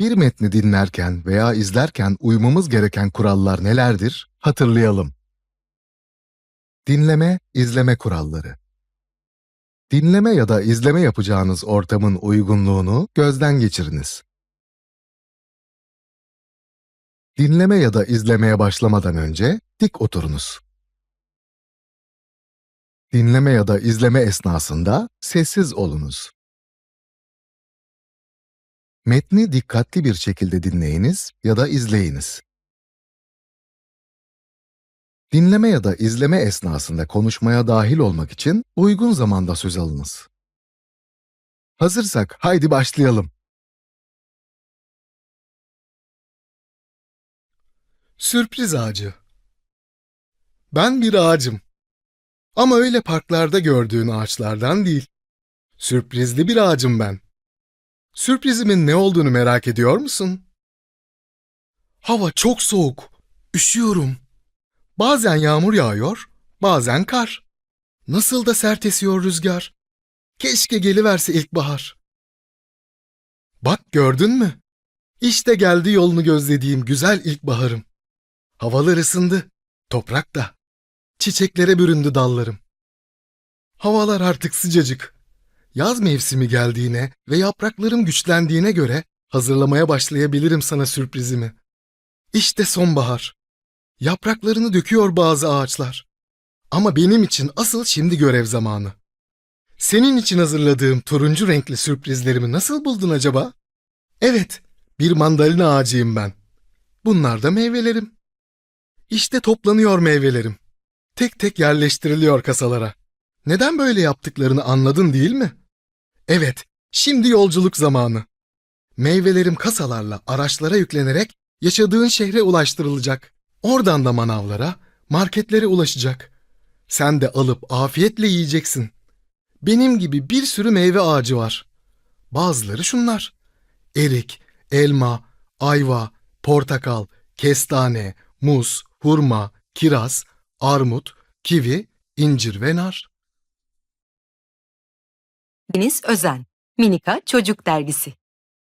Bir metni dinlerken veya izlerken uymamız gereken kurallar nelerdir? Hatırlayalım. Dinleme, izleme kuralları. Dinleme ya da izleme yapacağınız ortamın uygunluğunu gözden geçiriniz. Dinleme ya da izlemeye başlamadan önce dik oturunuz. Dinleme ya da izleme esnasında sessiz olunuz. Metni dikkatli bir şekilde dinleyiniz ya da izleyiniz. Dinleme ya da izleme esnasında konuşmaya dahil olmak için uygun zamanda söz alınız. Hazırsak haydi başlayalım. Sürpriz ağacı. Ben bir ağacım. Ama öyle parklarda gördüğün ağaçlardan değil. Sürprizli bir ağacım ben. Sürprizimin ne olduğunu merak ediyor musun? Hava çok soğuk. Üşüyorum. Bazen yağmur yağıyor, bazen kar. Nasıl da sert esiyor rüzgar. Keşke geliverse ilkbahar. Bak gördün mü? İşte geldi yolunu gözlediğim güzel ilkbaharım. Havalar ısındı, toprak da. Çiçeklere büründü dallarım. Havalar artık sıcacık. Yaz mevsimi geldiğine ve yapraklarım güçlendiğine göre hazırlamaya başlayabilirim sana sürprizimi. İşte sonbahar. Yapraklarını döküyor bazı ağaçlar. Ama benim için asıl şimdi görev zamanı. Senin için hazırladığım turuncu renkli sürprizlerimi nasıl buldun acaba? Evet, bir mandalina ağacıyım ben. Bunlar da meyvelerim. İşte toplanıyor meyvelerim. Tek tek yerleştiriliyor kasalara. Neden böyle yaptıklarını anladın değil mi? Evet, şimdi yolculuk zamanı. Meyvelerim kasalarla araçlara yüklenerek yaşadığın şehre ulaştırılacak. Oradan da manavlara, marketlere ulaşacak. Sen de alıp afiyetle yiyeceksin. Benim gibi bir sürü meyve ağacı var. Bazıları şunlar. Erik, elma, ayva, portakal, kestane, muz, hurma, kiraz, armut, kivi, incir ve nar. Deniz Özen, Minika Çocuk Dergisi